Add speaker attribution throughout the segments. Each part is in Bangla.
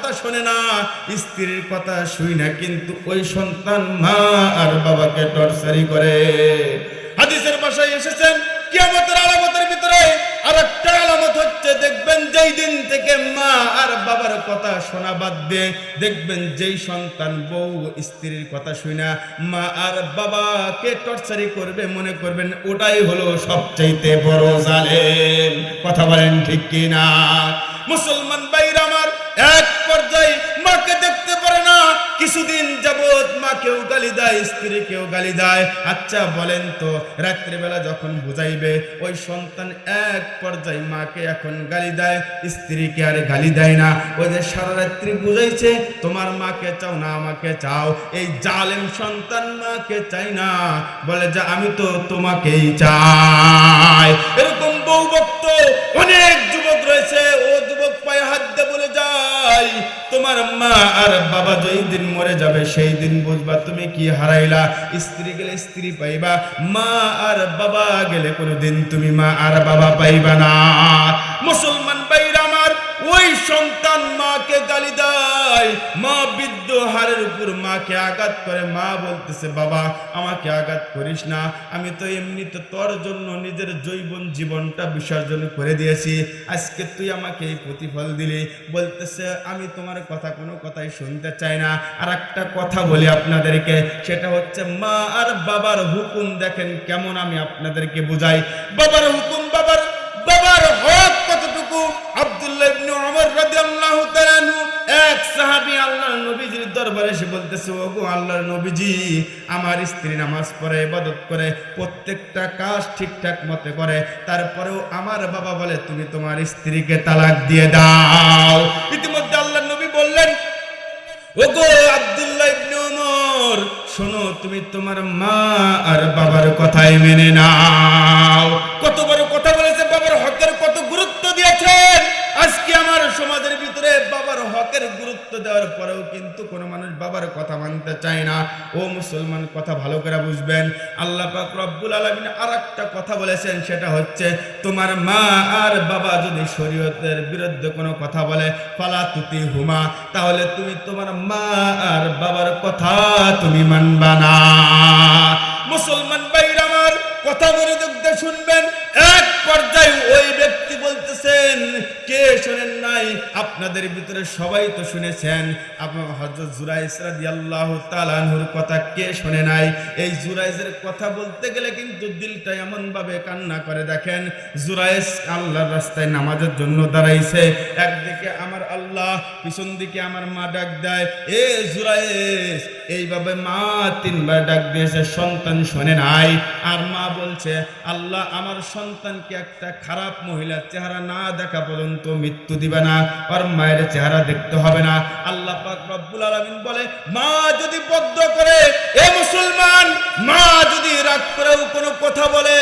Speaker 1: কথা শোনে না, স্ত্রীর কথা শুই না, কিন্তু ওই সন্তান মা আর বাবাকে টর্চারি করে। হাদিসের ভাষায় এসেছেন, কিয়ামতের আলামতের ভিতরে আর একটা আলামত হচ্ছে, দেখবেন যেই দিন থেকে মা আর বাবার কথা শোনা বাদ দিয়ে, দেখবেন যেই সন্তান বউ স্ত্রীর কথা শুই না, মা আর বাবাকে টর্চারি করবে, মনে করবেন ওটাই হলো সবচাইতে বড় জালেম। কথা বলেন ঠিক কি না মুসলমান বাইর আমার, এক পর্যায়ে মাকে দেখতে পারে না। কিছুদিন যাবৎ মাকেও গালি দেয় স্ত্রীকেও গালি দেয়। আচ্ছা বলেন তো, রাত্রিবেলা যখন বুঝাইবে, ওই সন্তান এক পর্যায়ে মাকে এখন গালি দেয় স্ত্রীকে আর গালি দেয় না। ওই যে সারা রাত্রি বুঝাইছে, তোমার মাকে চাও না, আমাকে চাও। এই জালেম সন্তান মাকে চাই না। বলে যে, আমি তো তোমাকেই চাই। এরকম বউ ভক্ত অনেক যুবক রয়েছে। ও যুবক পায়ে হাত দিয়ে বলে যাই তোমার মা আর বাবা যেই দিন মরে যাবে, সেই দিন বুঝবা তুমি কি হারাইলা। স্ত্রী গেলে স্ত্রী পাইবা, মা আর বাবা গেলে কোনোদিন তুমি মা আর বাবা পাইবা না। মুসলমান বাইরা আমার, ওই সন্তান মাকে গালি দেয় মা বৃদ্ধ হারের উপর মাকে আঘাত করে। মা বলতেছে, বাবা, আমাকে আঘাত করিস না। আমি তো এমনি তো তোর জন্য নিজের জৈবন জীবনটা বিসর্জন করে দিয়েছি। আজকে তুই আমাকে এই প্রতিফল দিলি। বলতেছে, আমি তোমার কথা কোনো কথাই শুনতে চাই না। আর একটা কথা বলি আপনাদেরকে। সেটা হচ্ছে, মা আর বাবার হুকুম দেখেন কেমন আমি আপনাদেরকে বুঝাই। বাবার হুকুম সাহাবী আল্লাহর নবীজির দরবারে এসে বলতেছে, ওগো আল্লাহর নবীজি, আমার স্ত্রী নামাজ পড়ে, ইবাদত করে, প্রত্যেকটা কাজ ঠিকঠাক মতে করে। তারপরেও আমার বাবা বলে, তুমি তোমার স্ত্রীকে তালাক দিয়ে দাও। ইতিমধ্যে আল্লাহর নবী বললেন, ওগো আব্দুল্লাহ ইবনে ওমর শোনো, তুমি তোমার মা আর বাবার কথাই মেনে নাও। কত বড় কথা বলেছে, বাবার হকের কত গুরুত্ব দিয়েছেন। আজকে আমার সমাজের ভিতরে বাবার হকের গুরুত্ব দেওয়ার পরেও কিন্তু কোনো মানুষ বাবার কথা মানতে চায় না। ও মুসলমান, কথা ভালো করে বুঝবেন। আল্লাহ পাক রব্বুল আলামিন আরেকটা কথা বলেছেন, সেটা হচ্ছে, তোমার মা আর বাবা যদি শরীয়তের বিরুদ্ধে কোনো কথা বলে, ফালা তুতি হুমা তাহলে তুমি তোমার মা আর বাবার কথা তুমি মানবা না। মুসলমান ভাইর আমার, কথা মনোযোগ দিয়ে শুনবেন। এক পর্যায়ে ওই ব্যক্তি বলতেছেন কে শোনেন নাই? আপনাদের ভিতরে সবাই তো শুনেছেন। আপনার হযরত জুরাইস রাদিয়াল্লাহু তাআলা আনহুর কথা কে শোনে নাই? এই জুরাইসের কথা বলতে গেলে কিন্তু দিলটা এমন ভাবে কান্না করে, দেখেন জুরাইস আল্লাহর রাস্তায় নামাজের জন্য দাঁড়াইছে। একদিকে আমার আল্লাহ, পিছন দিকে আমার মা ডাক দেয়, এ জুরাইস এইভাবে মা তিনবার ডাক দিয়েছে, সন্তান শোনে নাই? আর মা বলছে, আল্লাহ, আমার সন্তানকে একটা খারাপ মহিলার চেহারা না দেখা পর্যন্ত মৃত্যু দিবে না, আর মায়ের চেহারা দেখতে হবে না। আল্লাহ পাক রব্বুল আলামিন বলে, মা যদি বদ্ধ করে, এ মুসলমান, মা যদি রাগ করেও কোনো কথা বলে,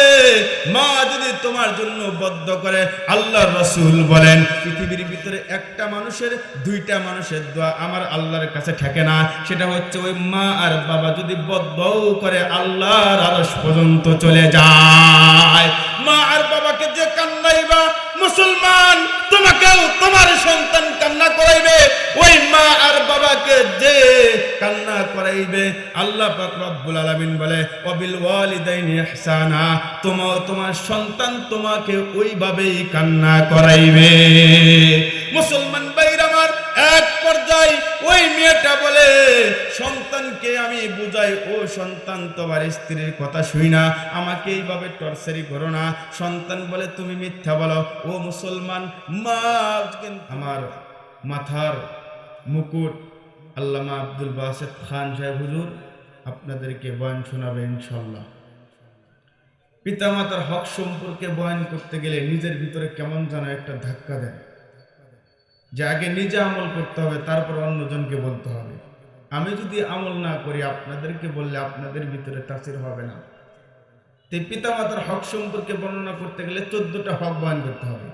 Speaker 1: মা যদি তোমার জন্য বদ্ধ করে, আল্লাহ রসুল বলেন, পৃথিবীর ভিতরে একটা মানুষের, দুইটা মানুষের দোয়া আমার আল্লাহর কাছে ঠেকে না। সেটা হচ্ছে ওই মা আর বাবা যদি বদ্ধ করে, আল্লাহর আরস পর্যন্ত চলে যায়। মা আর বাবাকে যে কান্নাইবা মুসলমান, তোমাকেও তোমার সন্তান কান্না করাইবে। ওই মা আর বাবাকে যে কান্না করাইবে, আল্লাহ পাক রব্বুল আলামিন বলে অবিল ওয়ালিদাইনি ইহসানা তোমার তোমার সন্তান তোমাকে ওইভাবেই কান্না করাইবে। মুসলমান ভাইরা আমার, এক পর্যায়ে ওই মেয়েটা বলে, সন্তানকে আমি বুঝাই, ও সন্তান, তোমার স্ত্রীর কথা শুই না, আমাকে এইভাবে টর্চারি করো না। সন্তান বলে, তুমি মিথ্যা বলো। ও মুসলমান, মা আমার মাথার মুকুট আল্লামা আব্দুল বাসেদ খান সাহেব, হুজুর, আপনাদেরকে বয়ান শোনাবে ইনশাল্লাহ পিতামাতার হক সম্পর্কে বয়ান করতে গেলে নিজের ভিতরে কেমন যেন একটা ধাক্কা দেয়। যে আগে নিজে আমল করতে হবে, তারপর অন্যজনকে বলতে হবে। আমি যদি আমল না করি, আপনাদেরকে বললে আপনাদের ভিতরে তাসির হবে না। তাই পিতামাতার হক সম্পর্কে বর্ণনা করতে গেলে চোদ্দটা হক বয়ান করতে হবে।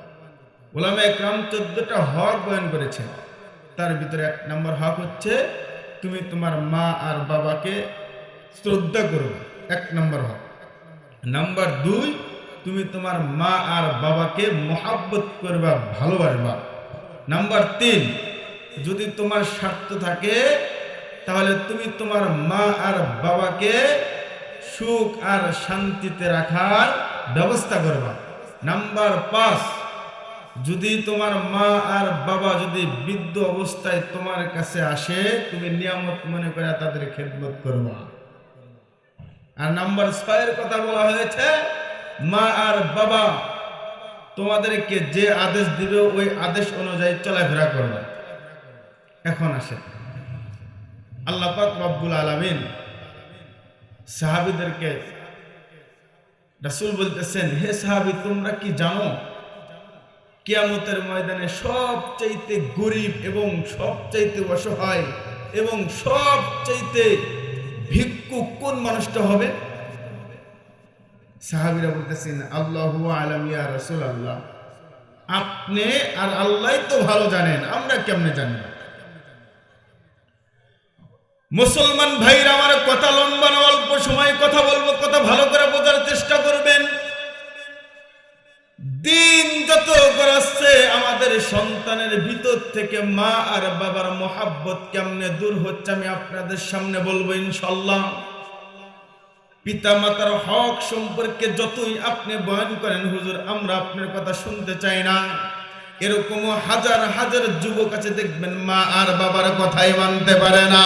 Speaker 1: ওলামা একরাম চোদ্দটা হক বয়ান করেছেন। তার ভিতরে এক নম্বর হক হচ্ছে, তুমি তোমার মা আর বাবাকে শ্রদ্ধা করবে এক নম্বর হক। নাম্বার দুই, তুমি তোমার মা আর বাবাকে মহাব্বত করবা, ভালোবাসবা। নাম্বার তিন, যদি তোমার স্বার্থ থাকে, তাহলে তুমি তোমার মা আর বাবাকে সুখ আর শান্তিতে রাখার ব্যবস্থা করবা। নাম্বার পাঁচ, যদি তোমার মা আর বাবা যদি বৃদ্ধ অবস্থায় তোমার কাছে আসে, তুমি নিয়ামত মনে করে তাদের খেদমত করবা। আর নাম্বার ছয়ের কথা বলা হয়েছে, মা আর বাবা তোমাদেরকে যে আদেশ দিবে, ওই আদেশ অনুযায়ী চলাফেরা করবে। এখন আসে আল্লাহ পাক রব্বুল আলামিন সাহাবীদেরকে রাসূল বলতেছেন, হে সাহাবী, তোমরা কি জানো, কিয়ামতের ময়দানে সবচাইতে গরিব এবং সবচাইতে অসহায় এবং সবচাইতে ভিক্ষুক কোন মানুষটা হবে? সাহাবিরা বলতেছেন, আল্লাহ আলম ইয়া রসুল আল্লাহ আপনি আর আল্লাহ তো ভালো জানেন, আমরা কেমনে জানি মুসলমান ভাইরা আমার কথা লম্বা না, অল্প সময় কথা বলব, কথা ভালো করে বোঝার চেষ্টা করবেন। দিন যত গড়াচ্ছে, আমাদের সন্তানের ভিতর থেকে মা আর বাবার মোহাব্বত কেমনে দূর হচ্ছে, আমি আপনাদের সামনে বলব ইনশাল্লাহ পিতা মাতার হক সম্পর্কে যতই আপনি বয়ান করেন, হুজুর, আমরা আপনার কথা শুনতে চাই না। এরকম হাজার হাজার যুবক আছে, দেখবেন মা আর বাবার কথাই মানতে পারে না।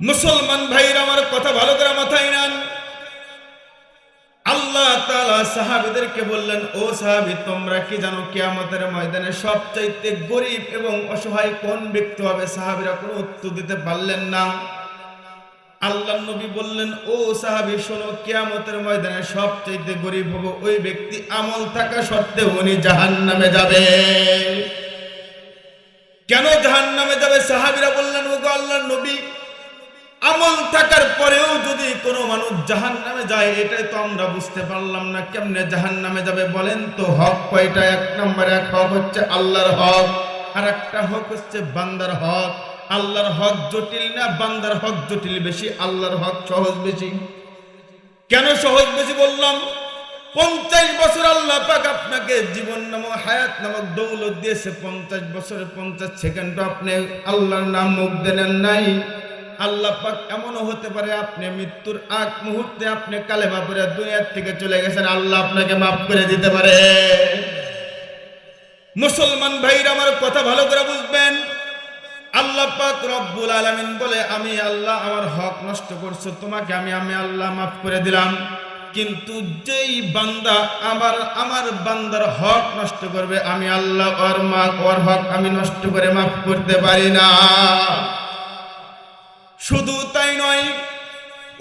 Speaker 1: মুসলমান ভাইরা আমার কথা ভালো করে মাথায় নেন। আল্লাহ তাআলা সাহাবীদেরকে বললেন, ও সাহাবী, তোমরা কি জানো কিয়ামতের ময়দানে সবচাইতে গরিব এবং অসহায় কোন ব্যক্তি হবে? সাহাবীরা কোনো উত্তর দিতে পারলেন না। আল্লাহ নবী বললেন, ও সাহাবী, শোনো, কেয়ামতের ময়দানে সবচাইতে গরিব হবে। ওই ব্যক্তি আমল থাকা সত্ত্বেও উনি জাহান্নামে যাবে। কেন জাহান্নামে যাবে? সাহাবিরা বললেন ও গো আল্লাহর নবী, আমল থাকার পরেও যদি কোনো মানুষ জাহান নামে যায়, এটাই তো আমরা বুঝতে পারলাম না, কেমনে জাহান নামে যাবে বলেন তো? হক কয়টা? এক নম্বর এক হক হচ্ছে আল্লাহর হক আর একটা হক হচ্ছে বান্দার হক। আল্লাহর হক জটিল না, বান্দার হক জটিল বেশি, আল্লাহর হক সহজ বেশি। কেন সহজ বেশি বললাম? পঞ্চাশ বছর আল্লাহ পাক আপনাকে জীবন নামক, হায়াত নামক দৌলত দিয়েছে। পঞ্চাশ বছরে পঞ্চাশ সেকেন্ড আপনি আল্লাহর নাম মুখ দেন নাই। আল্লাহ পাক এমনও হতে পারে আপনি মৃত্যুর আগ মুহূর্তে আপনি কালে পরে দুনিয়ার থেকে চলে গেছেন, আল্লাহ আপনাকে মাফ করে দিতে পারে। মুসলমান ভাইরা আমার কথা ভালো করে বুঝবেন। আল্লাহ পাক রব্বুল আলামিন বলে, আমি আল্লাহ, আমার হক নষ্ট করছ, তোমাকে আমি আমি আল্লাহ মাফ করে দিলাম। কিন্তু যেই বান্দা আমার আমার বান্দার হক নষ্ট করবে, আমি আল্লাহ, ওর মা, ওর হক আমি নষ্ট করে মাফ করতে পারি না। শুধু তাই নয়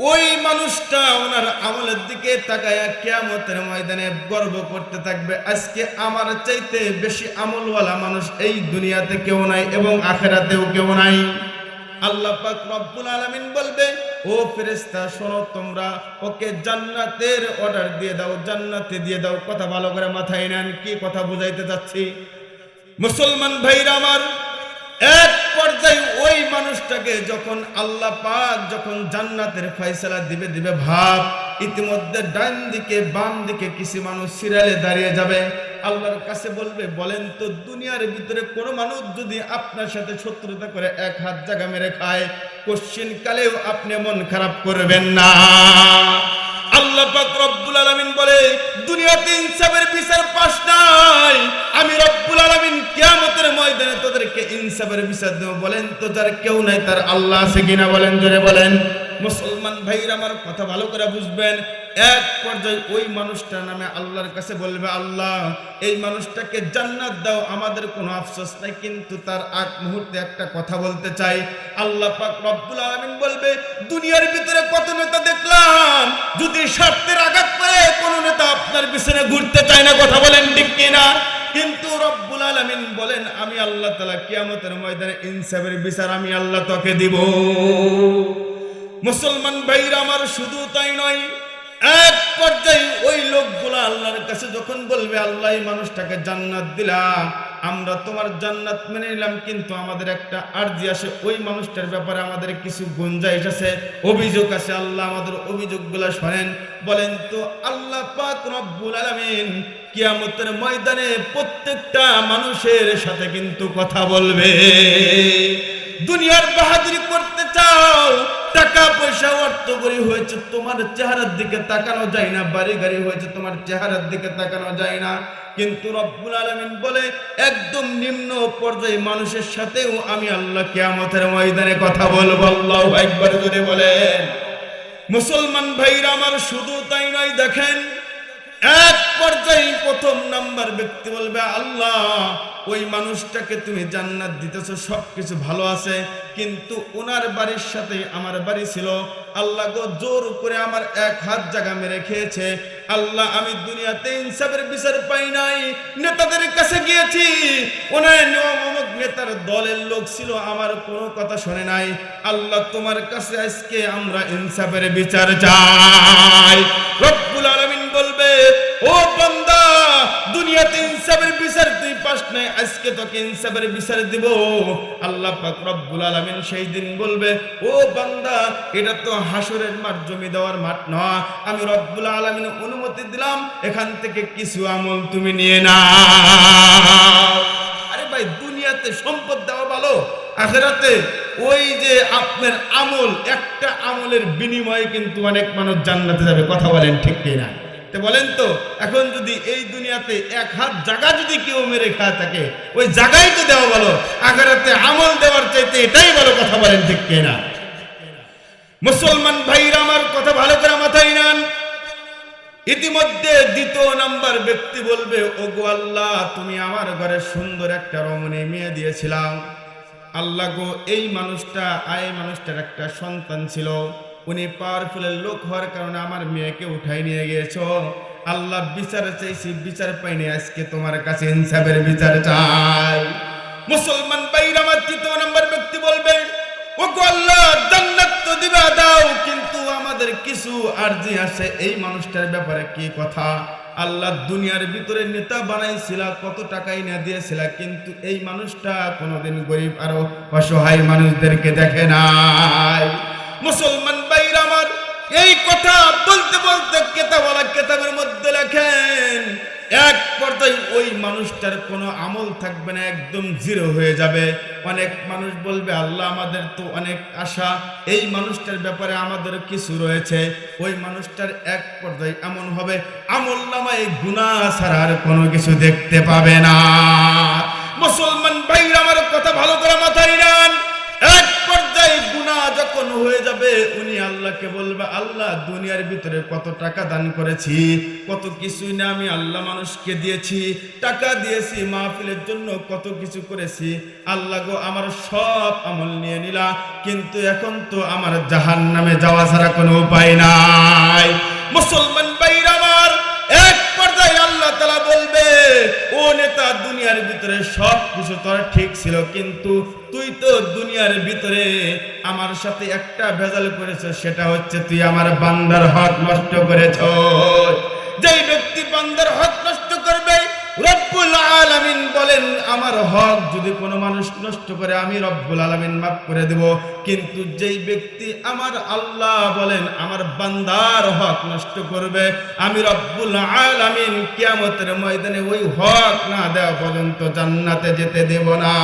Speaker 1: ওই মানুষটা ওনার আমলের দিকে তাকায় কেয়ামতের ময়দানে গর্ব করতে থাকবে। আজকে আমার চাইতে বেশি আমলওয়ালা মানুষ এই দুনিয়াতে কেউ নাই এবং আখেরাতেও কেউ নাই। আল্লাহ পাক রব্বুল আলামিন বলবে, ও ফেরেশতা, শোনো তোমরা, ওকে জান্নাতের অর্ডার দিয়ে দাও, জান্নাতে দিয়ে দাও। কথা ভালো করে মাথায় নেন, কি কথা বুঝাইতে যাচ্ছি মুসলমান ভাইরা আমার এক পর্যায়ে ওই মানুষটাকে যখন আল্লাহ পাক যখন জান্নাতের ফয়সালা দিবে দিবে, ভাব, ইতিমধ্যে ডান দিকে, বাম দিকে কিছু মানুষ সিরিয়ালে দাঁড়িয়ে যাবে। আল্লাহর কাছে বলবে, বলেন তো দুনিয়ার ভিতরে কোনো মানুষ যদি আপনার সাথে শত্রুতা করে এক হাত জায়গা মেরে খায়, কোশ্চিন কালেও আপনি মন খারাপ করবেন না। আল্লাহ পাক রব্বুল আলামিন বলে, দুনিয়াতে ইনসাফের বিচার পাস নাই আমি রব্বুল আলামিন কিয়ামতের ময়দানে ইনসাফের বিচার দেব। বলেন তো, যার কেউ নাই, তার আল্লাহ আছে কিনা বলেন, জোরে বলেন। মুসলমান ভাইরা আমার কথা ভালো করে বুঝবেন। এক পর্যায়ে ওই মানুষটার নামে আল্লাহর কাছে বলবে, আল্লাহ, এই মানুষটাকে জান্নাত দাও, আমাদের কোনো আফসোস নাই, কিন্তু তার আগ মুহূর্তে একটা কথা বলতে চাই। আল্লাহ পাক রব্বুল আলামিন বলবে, দুনিয়ার ভিতরে কত নেতা দেখলাম, যদি স্বার্থের আঘাত পায়, কোন নেতা আপনার পিছনে ঘুরতে চায় না। কথা বলেন ঠিক কিনা? কিন্তু রব্বুল আলামিন বলেন, আমি আল্লাহ তাআলা কিয়ামতের ময়দানে ইনসাফের বিচার আমি আল্লাহ তোকে দিব। মুসলমান ভাইরা আমার, শুধু তাই নয়, এক পর্যায়ে ওই লোকগুলো আল্লাহর কাছে যখন বলবে, আল্লাহ মানুষটাকে জান্নাত দিলা আমরা তোমার জান্নাত মেনে নিলাম, কিন্তু আমাদের একটা আর্জি আসে। ওই মানুষটার ব্যাপারে আমাদের কিছু গুঞ্জাইশ আছে, অভিযোগ আছে। আল্লাহ আমাদের অভিযোগগুলো শোনেন। বলেন তো, আল্লাহ পাক রব্বুল আলামিন কিয়ামতের ময়দানে প্রত্যেকটা মানুষের সাথে কিন্তু কথা বলবে। দুনিয়ার বাহাদুরি করতে চাও টাকা পয়সা অর্থ করি হয়েছে, তোমার চেহারার দিকে তাকানো যায় না বাড়ি গাড়ি হয়েছে, তোমার চেহারার দিকে তাকানো যায় না। কিন্তু রব্বুল আলমিন বলে, একদম নিম্ন পর্যায়ে মানুষের সাথেও আমি আল্লাহ কেয়ামতের ময়দানে কথা বলব, আল্লাহ একবার করে বলেন। মুসলমান ভাইরা, আমার শুধু তাই নয়, দেখেন এক পর্যায়ে প্রথম নাম্বার ব্যক্তি বলবে, আল্লাহ, ওই মানুষটাকে তুমি জান্নাত দিতেছো, সবকিছু ভালো আছে, কিন্তু ওনার বাড়ির সাথে আমার বাড়ি ছিল। আল্লাহ গো, জোর করে আমার এক হাত জায়গা মেরে খেয়েছে। আল্লাহ, আমি দুনিয়াতে ইনসাফের বিচার পাই নাই। নেতাদের কাছে গিয়েছি। ওনার অমুক, নেতার দলের লোক ছিল, আমার কোনো কথা শোনে নাই। আল্লাহ, তোমার কাছে আজকে আমরা ইনসাফের বিচার চাই। ও বান্দা, দুনিয়াতে ইনসাফের বিচার তুই পাস নাই, আজকে তোকে ইনসাফের বিচার দিব। আল্লাহ পাক রব্বুল আলামিন সেই দিন বলবে, ও বান্দা, এটা তো হাসরের মাঠ, জমি দেওয়ার মাঠ নয়। আমি রব্বুল আলামিন অনুমতি দিলাম, এখান থেকে কিছু আমল তুমি নিয়ে নাও। আরে ভাই, দুনিয়াতে সম্পদ দেওয়া ভালো, আখেরাতে ওই যে আপনার আমল, একটা আমলের বিনিময়ে কিন্তু অনেক মানুষ জান্নাতে যাবে, কথা বলেন ঠিক কিনা? বলেন তো, এখন যদি এই দুনিয়াতে এক হাত জায়গা যদি কেউ মেরে খায় থাকে ওই জায়গায় তো দেওয়া ভালো, আখেরাতে আমল দেওয়ার চাইতে এটাই ভালো কথা বলেন ঠিক কিনা? মুসলমান ভাইরা আমার কথা ভালো করে মাথায় নেন। ইতিমধ্যে দ্বিতীয় নাম্বার ব্যক্তি বলবে, ওগো আল্লাহ, তুমি আমার ঘরে সুন্দর একটা রমণী মেয়ে দিয়েছিলাম। আল্লাহ গো, এই মানুষটা, আয় মানুষটার একটা সন্তান ছিল। উনি পাওয়ারফুলের লোক হওয়ার কারণে আমার মেয়েকে উঠাই নিয়ে গিয়েছো। আল্লাহ বিচার চাইছি, বিচার পাইনি, আজকে তোমার কাছে ইনসাফের বিচার চাই। মুসলমান বাইর আমার তৃতীয় নাম্বার ব্যক্তি বলবে ও কিন্তু আমাদের কিছু আছে। এই মানুষটার ব্যাপারে কি কথা? আল্লাহ দুনিয়ার ভিতরে নেতা বানাইছিল, কত টাকাই না দিয়েছিল, কিন্তু এই মানুষটা কোনোদিন গরিব আরও অসহায় মানুষদেরকে দেখে নাই। মুসলমান কথা বলতে বলতে কেতাবলা কেতাবের মধ্যে লেখেন, এক পর্যায়ে ওই মানুষটার কোনো আমল থাকবে না, একদম জিরো হয়ে যাবে। অনেক মানুষ বলবে, আল্লাহ আমাদের তো অনেক আশা, এই মানুষটার ব্যাপারে আমাদের কিছু রয়েছে। ওই মানুষটার এক পর্যায়ে এমন হবে, আমল নামায় গুণা ছাড়া আর কোনো কিছু দেখতে পাবে না। মুসলমান ভাইরা, আমার কথা ভালো করে মাথায় নেন। এক পর্যায়ে গুণা যখন হয়ে যাবে, উনি আল্লাহকে বলবে, আল্লাহ, দুনিয়ার ভিতরে কত টাকা দান করেছি, কত কিছুই না আমি আল্লাহ মানুষকে দিয়েছি, টাকা দিয়েছি, মাহফিলের জন্য কত কিছু করেছি। আল্লাহ গো, আমার সব আমল নিয়ে নিলা, কিন্তু এখন তো আমার জাহান নামে যাওয়া ছাড়া কোনো উপায় নাই। মুসলমান বাইর আমার, এক পর্যায়ে আল্লাহ তালা বলবে, ও নেতা, দুনিয়ার ভিতরে সব কিছু তোর ঠিক ছিল, কিন্তু তুই তো দুনিয়ার ভিতরে আমার সাথে একটা ভেজাল করেছ, সেটা হচ্ছে তুই আমার বান্দার হক নষ্ট করেছ। যেই ব্যক্তি বান্দার হক নষ্ট রব্বুল আলামিন বলেন, আমার হক যদি কোনো মানুষ নষ্ট করে, আমি রব্বুল আলামিন মাফ করে দেব। কিন্তু যেই ব্যক্তি আমার আল্লাহ বলেন, আমার বান্দার হক নষ্ট করবে, আমি রব্বুল আলামিন কিয়ামতের ময়দানে ওই হক না দেওয়া পর্যন্ত জান্নাতে যেতে দেব না।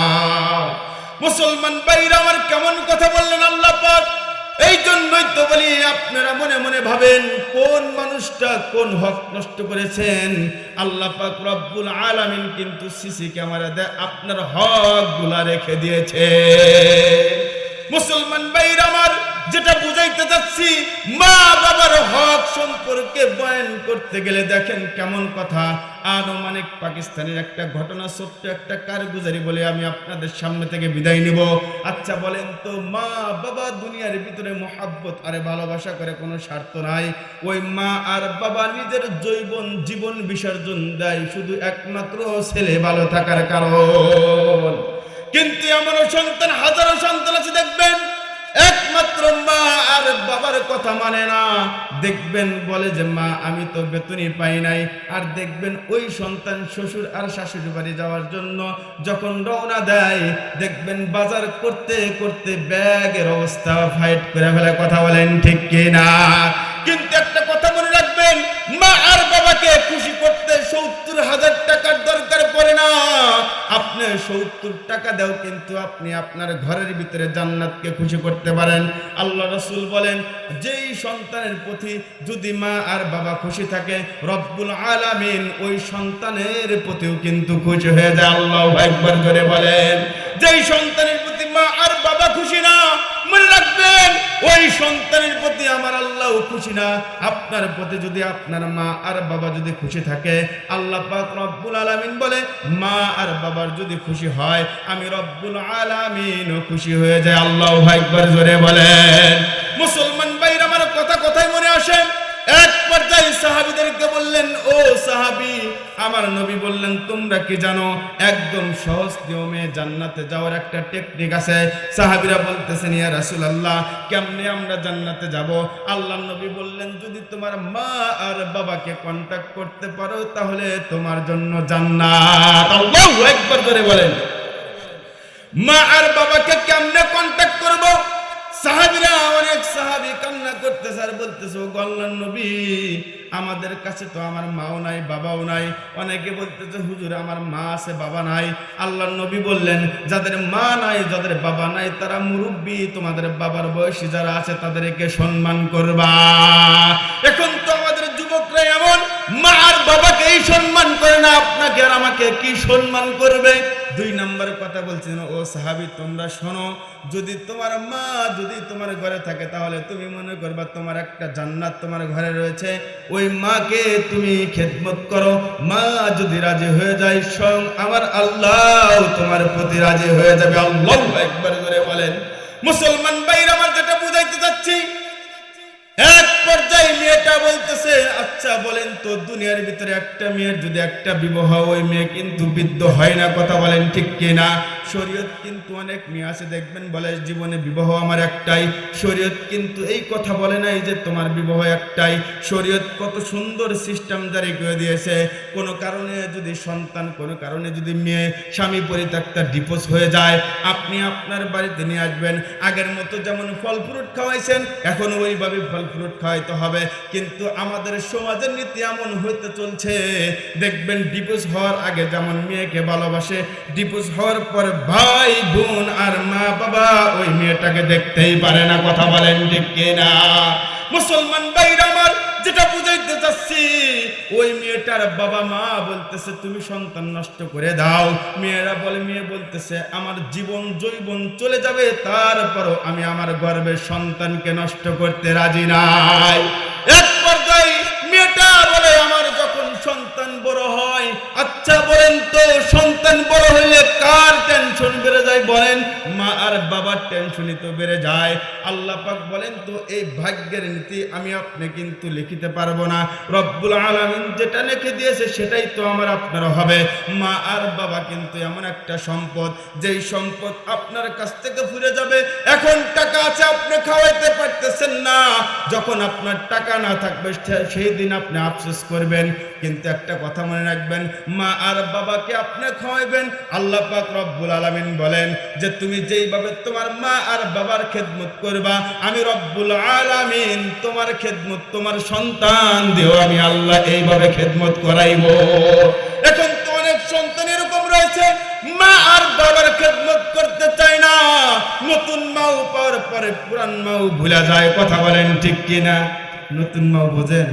Speaker 1: মুসলমান ভাইরা, আমার কেমন কথা বললেন আল্লাহ পাক? এই জন্যই তো বলি ভাবেন কোন মানুষটা কোন হক নষ্ট করেছেন? আল্লাহ পাক রব্বুল আলামিন কিন্তু সিসি ক্যামেরা দেয় আপনার হকগুলা রেখে দিয়েছে। মুসলমান ভাইরা আমার যেটা বুঝাইতে যাচ্ছি মা বাবার হক সম্পর্কে বয়ান করতে গেলে দেখেন কেমন কথা। আনুমানিক পাকিস্তানের একটা ঘটনা, ছোট্ট একটা কারগুজারি বলে আমি আপনাদের সামনে থেকে বিদায় নিব। আচ্ছা বলেন তো, মা বাবা দুনিয়ার ভিতরে মোহাব্বত আরে ভালোবাসা করে কোনো স্বার্থ নাই? ওই মা আর বাবা নিজের জৈবন জীবন বিসর্জন দেয় শুধু একমাত্র ছেলে ভালো থাকার কারণ। কিন্তু এমনও সন্তান, হাজারো সন্তান আছে, দেখবেন। একমাত্র মা আর বাবার কথা মানে না। দেখবেন বলে যে, মা, আমি তো বেতনই পাই নাই। আর দেখবেন ওই সন্তান শ্বশুর আর শাশুড়ি বাড়ি যাওয়ার জন্য যখন রওনা দেয়, দেখবেন বাজার করতে করতে ব্যাগের অবস্থা ফাইট করে ফেলে। কথা বলেন ঠিক কিনা? কিন্তু একটা কথা মনে রাখবেন মা আর বাবাকে খুশি করতে সত্তর হাজার টাকার দরকার পড়ে না। আপনি সত্তর টাকা দাও, কিন্তু আপনি আপনার ঘরের ভিতরে জান্নাতকে খুশি করতে পারেন। আল্লাহ রসুল বলেন, যেই সন্তানের প্রতি যদি মা আর বাবা খুশি থাকে, রব্বুল আলামিন ওই সন্তানের প্রতিও কিন্তু খুশি হয়ে যায়। আল্লাহ একবার করে বলেন। যেই সন্তানের প্রতি মা আর বাবা খুশি না, মনে রাখবেন ওই সন্তানের প্রতি আমার আল্লাহ খুশি না। আপনার প্রতি যদি আপনার মা আর বাবা যদি খুশি থাকে, আল্লাহ পাক রব্বুল আলামিন বলে, মা আর বাবার যদি খুশি হয়, আমি রব্বুল আলামিন খুশি হয়ে যায় আল্লাহ একবার জোরে বলেন। মুসলমান ভাইরা, আমার কথা কথাই মনে আসে? এক পর্যায়ে সাহাবিদেরকে বললেন, ও সাহাবি, আমার নবী বললেন, তোমরা কি জানো, একদম সহজ নিয়মে জান্নাতে যাওয়ার একটা টেকনিক আছে। সাহাবিরা বলতেছেন, ইয়া রাসূলুল্লাহ, কেমনে আমরা জান্নাতে যাব? আল্লাহ নবী বললেন, যদি তোমার মা আর বাবাকে কন্টাক্ট করতে পারো, তাহলে তোমার জন্য জান্নাত। আল্লাহু একবার ধরে বলেন। মা আর বাবাকে কেমনে কন্টাক্ট করব? আমাদের কাছে তো আমার মাও নাই, বাবাও নাই। অনেকে বলতেছে, হুজুর, আমার মা আছে, বাবা নাই। আল্লাহর নবী বললেন, যাদের মা নাই, যাদের বাবা নাই, তারা মুরব্বী। তোমাদের বাবার বয়সী যারা আছে, তাদেরকে সম্মান করবা। এখন তো আমাদের যুবকরা এমন, মা আর বাবাকেই সম্মান করে না, আপনাকে আর আমাকে কি সম্মান করবে? দুই নম্বর কথা বলছেন ও সাহাবি, তোমরা শোনো, যদি তোমার মা যদি তোমার ঘরে থাকে, তাহলে তুমি মনে করবা তোমার একটা জান্নাত তোমার ঘরে রয়েছে। ওই মাকে তুমি খেদমত করো। মা যদি রাজি হয়ে যায়, স্বয়ং আমার আল্লাহ তোমার প্রতি রাজি হয়ে যাবে। আল্লাহ একবার করে বলেন, মুসলমান ভাইরা, আমার যেটা বুঝাইতে চাচ্ছি এক পর্যায়ে মেয়েটা বলতেছে আচ্ছা বলেন তো, দুনিয়ার ভিতরে একটা মেয়ের যদি একটা বিবাহ ওই মেয়ে কিন্তু বিদ্ধ হয় না। কথা বলেন ঠিক কিনা শরীয়ত কিন্তু অনেক মেয়ে আছে, দেখবেন বলে, জীবনে বিবাহ আমার একটাই। শরীয়ত কিন্তু এই কথা বলে নাই যে, তোমার বিবাহ একটাই। শরীয়ত কত সুন্দর সিস্টেম জারি করে দিয়েছে। কোনো কারণে যদি সন্তান, কোনো কারণে যদি মেয়ে স্বামী পরিত্যক্তা ডিপোজ হয়ে যায়, আপনি আপনার বাড়িতে নিয়ে আসবেন। আগের মতো যেমন ফল ফ্রুট খাওয়াইছেন, এখন ওইভাবে ফল ফ্রুট খাওয়াইতে হবে। কিন্তু আমাদের সমাজের নীতি এমন হইতে চলছে, দেখবেন ডিপোজ হওয়ার আগে যেমন মেয়েকে ভালোবাসে ডিপোজ হওয়ার পর ভাই, বোন আর মা বাবা ওই মেয়েটাকে দেখতেই পারে না, কথা বলেন ঠিক কিনা? মুসলমান ভাইরা আমার যেটা বুঝাইতে চাচ্ছি, ওই মেয়েটার বাবা মা বলতেছে, তুমি সন্তান নষ্ট করে দাও। মেয়েরা বলে, মেয়ে বলতেছে, আমার জীবন জৈবন চলে যাবে, তারপরও আমি আমার গর্বের সন্তানকে নষ্ট করতে রাজি নাই। এক পর্যায়ে মেয়েটা বলে আমার যখন সন্তান বড় হয় আচ্ছা বলেন তো, সন্তান বড় হইলে কার টেনশন বেড়ে যায় বলেন? মা আর বাবার টেনশনই তো বেড়ে যায়। আল্লাহ পাক বলেন তো, এই ভাগ্যের নীতি আমি আপনি কিন্তু লিখিতে পারব না। রব্বুল আলামিন যেটা লিখে দিয়েছে সেটাই তো আমার আপনার হবে। মা আর বাবা কিন্তু এমন একটা সম্পদ, যেই সম্পদ আপনার কাছ থেকে ফিরে যাবে। এখন টাকা আছে, আপনি খাওয়াইতে পারতেছেন না। যখন আপনার টাকা না থাকবে সেই দিন আপনি আফসোস করবেন। কিন্তু একটা কথা মনে রাখবেন, মা আর বাবাকে আপনি খাওয়াইবেন। আল্লাহ পাক রব্বুল আলামিন বলেন যে, তুমি যেইভাবে তোমার মা আর বাবার খেদমত করবা, আমি রব্বুল আলামিন তোমার খেদমত, তোমার সন্তান দিও আমি আল্লাহ এইভাবে খেদমত করাইবো। এখন তো অনেক সন্তান এরকম রয়েছে, মা আর বাবার খেদমত করতে চায় না। নতুন মাও পাওয়ার পরে পুরান মাও ভুলা যায়, কথা বলেন ঠিক কিনা? নতুন মাও বোঝেন?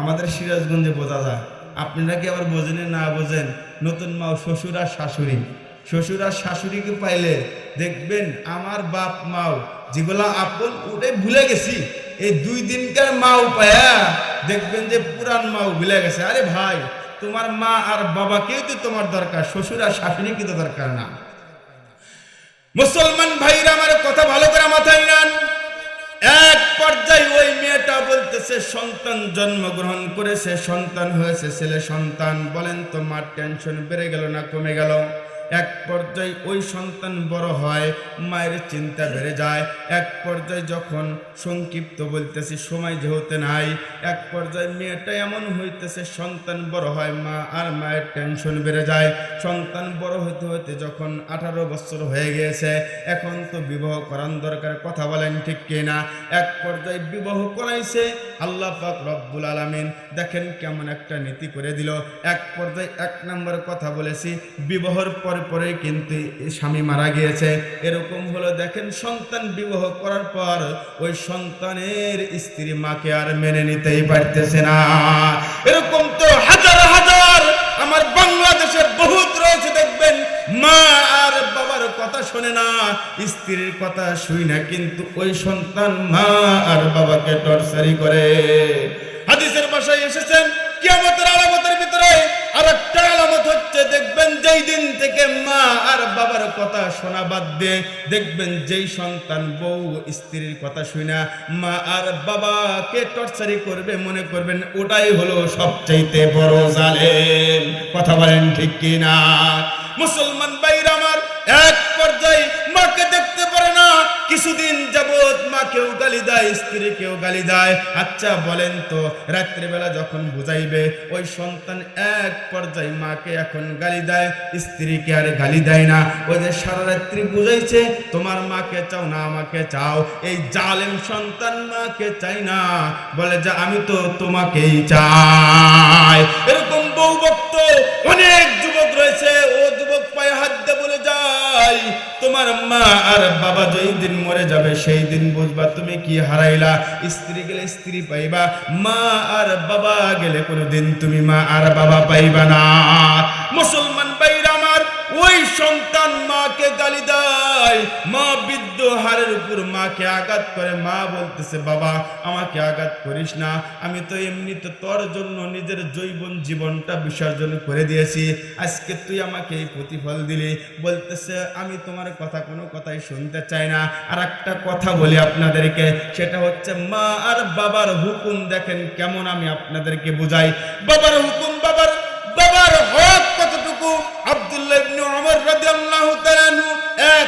Speaker 1: আমাদের সিরাজগঞ্জে বোঝা যায়। আপনারা কি আবার বোঝেন না বোঝেন? নতুন মাও শ্বশুর আর শাশুড়ি। শ্বশুর আর শাশুড়িকে পাইলে দেখবেন আমার বাপ মাও, যেগুলা আপন উঠে ভুলে গেছি। এই দুই দিনকার মাও পায়া দেখবেন যে পুরান মাও ভুলে গেছে। আরে ভাই, তোমার মা আর বাবাকেও তো তোমার দরকার, শ্বশুর আর শাশুড়ি কিন্তু দরকার না? মুসলমান ভাইরা আমার কথা ভালো করে মাথায় নেন। এক পর্যায়ে ওই মেয়েটা বলতেছে, সন্তান জন্মগ্রহণ করেছে, সন্তান হয়েছে, ছেলে সন্তান। বলেন তো মার টেনশন বেড়ে গেল না, কমে গেল? এক পর্যায়ে ওই সন্তান বড় হয়, মায়ের চিন্তা বেড়ে যায়। এক পর্যায়ে যখন সংক্ষিপ্ত বলতেছি, সময় যেহেতু নাই, এক পর্যায়ে মেয়েটা এমন হইতেছে, সন্তান বড় হয়, মা আর মায়ের টেনশন বেড়ে যায়। সন্তান বড় হতে হতে যখন আঠারো বছর হয়ে গিয়েছে, এখন তো বিবাহ করার দরকার, কথা বলেন ঠিক কিনা? এক পর্যায়ে বিবাহ করাইছে, আল্লাহ পাক রব্বুল আলামিন দেখেন কেমন একটা নীতি করে দিল। এক পর্যায়ে এক নম্বর কথা বলেছি, বিবাহর পরে পরে কিন্তু স্বামী মারা গিয়েছে। এরকম হলো দেখেন, সন্তান বিবাহ করার পর ওই সন্তানের স্ত্রী মাকে আর মেনে নিতেই পারতেছে না। এরকম তো হাজার হাজার আমার বাংলাদেশে বহুত রয়েছে, দেখবেন। মা আর বাবার কথা শোনে না, স্ত্রীর কথা শুই না, কিন্তু ওই সন্তান মা আর বাবাকে টর্চারি করে। হাদিসের ভাষায় এসেছেন, কিয়ামতের আলামতের ভিতরে যেই দিন থেকে মা আর বাবার কথা শোনা বাদ দিয়ে দেখবেন যেই সন্তান বউ স্ত্রীর কথা শুনা মা আর বাবাকে টর্চারি করবে, মনে করবেন ওটাই হলো সবচাইতে বড় জালেম। কথা বলেন ঠিক কিনা? মুসলমান বাইর আমার, এক পর্যায়ে মাকে কিছুদিন যাবত মা কেউ গালি দেয়, স্ত্রী কেউ গালি দেয়। আচ্ছা বলেন তো, রাত্রিবেলা যখন বুঝাইবে, ওই সন্তান এক পর্যায়ে মাকে এখন গালি দেয়, স্ত্রীকে আর গালি দেয় না। ওই যে সারা রাত্রি বুঝাইছে, তোমার মাকে চাও না, আমাকে চাও। এই জালেম সন্তান মাকে চাই না। বলে যে, আমি তো তোমাকেই চাই। এরকম বউ ভক্ত অনেক যুবক রয়েছে তোমার মা আর বাবা যেই দিন মরে যাবে, সেই দিন বুঝবা তুমি কি হারাইলা। স্ত্রী গেলে স্ত্রী পাইবা, মা আর বাবা গেলে কোনোদিন তুমি মা আর বাবা পাইবা না। মুসলমান বাইরা আমার, ওই সন্তান মাকে গালি দেয় মা বৃদ্ধ হারের উপর মাকে আঘাত করে, মা বলতেছে, বাবা, আমাকে আঘাত করিস না। আমি তো এমনিতে তোর জন্য নিজের জৈবন জীবনটা বিসর্জন করে দিয়েছি। আজকে তুই আমাকে এই প্রতিফল দিলি। বলতেছে, আমি তোমার কথা কোনো কথাই শুনতে চাই না। আর একটা কথা বলি আপনাদেরকে, সেটা হচ্ছে মা আর বাবার হুকুম দেখেন কেমন আমি আপনাদেরকে বুঝাই। বাবার হুকুম, বাবার বাবার হক কতটুকু? আব্দুল্লাহ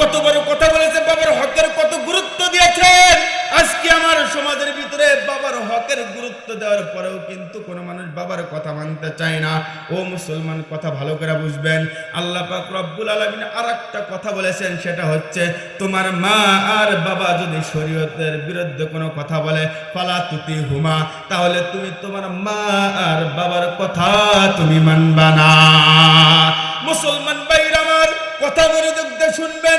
Speaker 1: কত বড় কথা বলেছে, বাবার হকের কত গুরুত্ব দিয়েছেন। আজকে আমার সমাজের ভিতরে বাবার হকের গুরুত্ব দেওয়ার পরেও কিন্তু কোনো মানুষ বাবার কথা মানতে চায় না। ও মুসলমান, কথা ভালো করে বুঝবেন। আল্লাহ পাক রব্বুল আলামিন আরেকটা কথা বলেছেন, সেটা হচ্ছে, তোমার মা আর বাবা যদি শরীয়তের বিরুদ্ধে কোনো কথা বলে, ফালা তুতি হুমা তাহলে তুমি তোমার মা আর বাবার কথা তুমি মানবা না। মুসলমান ভাইরা আমার, কথা বলে দেখতে শুনবেন।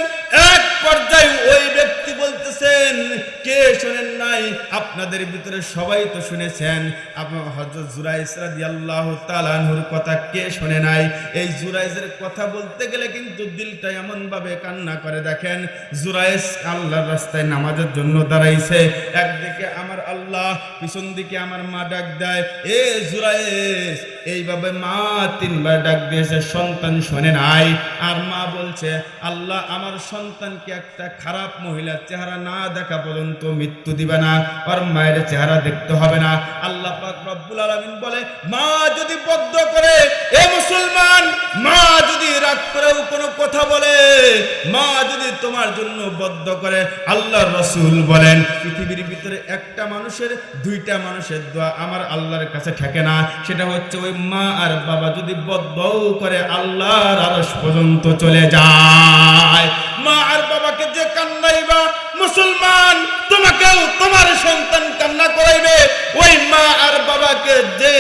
Speaker 1: আপনাদের ভিতরে সবাই তো শুনেছেন আপনার হযরত জুরাইস রাদিয়াল্লাহু তাআলা আনহুর কথা কে শোনে নাই? এই জুরাইসের কথা বলতে গেলে কিন্তু দিলটা এমন ভাবে কান্না করে, দেখেন জুরাইস আল্লাহর রাস্তায় নামাজের জন্য দাঁড়াইছে, একদিকে আমার আল্লাহ, পিছন দিকে আমার মা ডাক দেয়, এ জুরাইস এইভাবে মা তিনবার ডাক দিয়েছে, সন্তান শোনে নাই? আর মা বলছে, আল্লাহ, আমার সন্তানকে একটা খারাপ মহিলার চেহারা না দেখা পর্যন্ত মৃত্যু দিবে না। আর মায়ের চেহারা দেখতে হবে না। আল্লাহ রব্বুল আলামিন বলে, মা যদি বদ্ধ করে, এ মুসলমান, মা যদি রাগ করেও কোনো কথা বলে, মা যদি তোমার জন্য বদ্ধ করে, আল্লাহর রসুল বলেন, পৃথিবীর ভিতরে একটা মানুষের, দুইটা মানুষের দোয়া আমার আল্লাহর কাছে ঠেকে না। সেটা হচ্ছে ওই মা আর বাবা যদি বদ্ধও করে, আল্লাহর আরশ পর্যন্ত চলে যায়। মা আর বাবাকে যে কান্নাইবা মুসলমান, তোমাকেও তোমার সন্তান কান্না করাইবে। ওই মা আর বাবাকে যে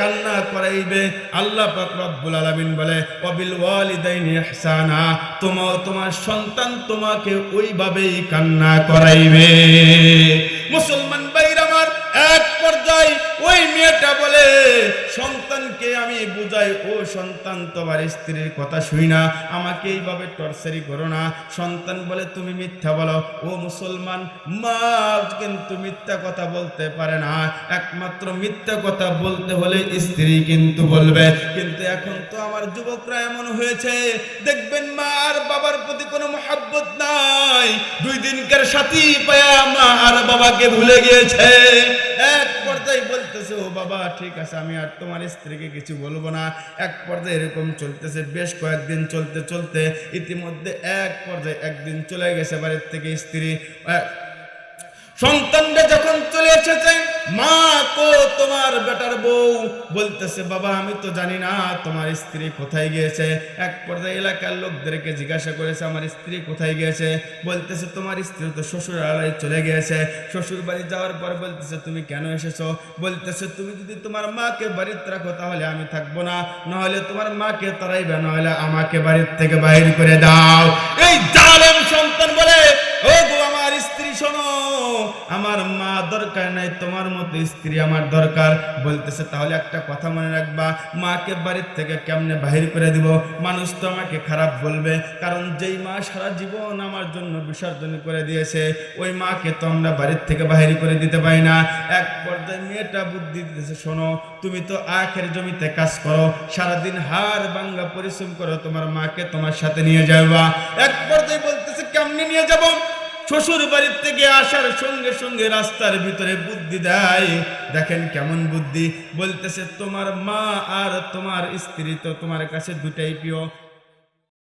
Speaker 1: কান্না করাইবে, আল্লাহ রব্বুল আলামিন বলে, ওয়াবিল ওয়ালিদাইনি তোমার তোমার সন্তান তোমাকে ওইভাবেই কান্না করাইবে। মুসলমান ভাইরা আমার, এক পর্যায়ে ওই মেয়েটা বলে, সন্তানকে আমি বুঝাই, ও সন্তান, তোমার স্ত্রীর কথা শুই না, আমাকে এইভাবে টর্চারি করো না। সন্তান বলে, তুমি মিথ্যা বলো। ও মুসলমান, মা কিন্তু মিথ্যা কথা বলতে পারে না। একমাত্র মিথ্যা কথা বলতে হলে স্ত্রী কিন্তু বলবে। কিন্তু এখন তো আমার যুবকরা এমন হয়েছে, দেখবেন মা আর বাবার প্রতি কোনো মহাব্বত নাই। দুই দিনকার সাথী পায়া মা আর বাবাকে ভুলে গিয়েছে। এক পর্যায়ে বলতেছে, ও বাবা, ঠিক আছে, আমি আর তোমার স্ত্রীকে কিছু বলব না। এক পর্যায়ে এরকম চলতেছে, বেশ কয়েকদিন চলতে চলতে ইতিমধ্যে এক পর্যায়ে একদিন চলে গেছে বাড়ির থেকে স্ত্রী। সন্তানটা যখন চলে এসেছে, মা, কো, তোমার বেটার বউ? বলতেছে, বাবা, আমি তো জানি না, তোমার স্ত্রী কোথায় গিয়েছে? এক পর্যায়ে এলাকার লোকদেরকে জিজ্ঞাসা করেছে, আমার স্ত্রী কোথায় গিয়েছে? বলতেছে, তোমার স্ত্রী তো শ্বশুর আড়াই চলে গিয়েছে। শ্বশুর বাড়ি যাওয়ার পর বলতেছে, তুমি কেন এসেছ? বলতেছে, তুমি যদি তোমার মাকে বাড়িতে রাখো, তাহলে আমি থাকব না। নাহলে তোমার মাকে তারাইবে, নাহলে আমাকে বাড়ির থেকে বাইর করে দাও। এই জালেম সন্তান বলে, ও গো শোনো, আমার মা দরকার নাই, তোমার মতো স্ত্রী আমার দরকার। বলতেছে, তাহলে একটা কথা মনে রাখবা, মাকে বাড়ির থেকে কেমনে বাহির করে দিব? মানুষ তো আমাকে খারাপ বলবে, কারণ যেই মা সারা জীবন আমার জন্য বিসর্জন করে দিয়েছে, ওই মাকে তো আমরা বাড়ির থেকে বাহির করে দিতে পারি না। এক পর্যায়ে মেয়েটা বুদ্ধি দিতেছে, শোনো, তুমি তো আখের জমিতে কাজ করো, সারাদিন হাড় ভাঙ্গা পরিশ্রম করো, তোমার মাকে তোমার সাথে নিয়ে যাবা এক পর্যায়ে বলতেছে, কেমনে নিয়ে যাব? শ্বশুর বাড়ির থেকে আসার সঙ্গে সঙ্গে রাস্তার ভিতরে বুদ্ধি দেয়। দেখেন কেমন বুদ্ধি। বলতেছে, তোমার মা আর তোমার স্ত্রী তো তোমার কাছে দুটাই প্রিয়।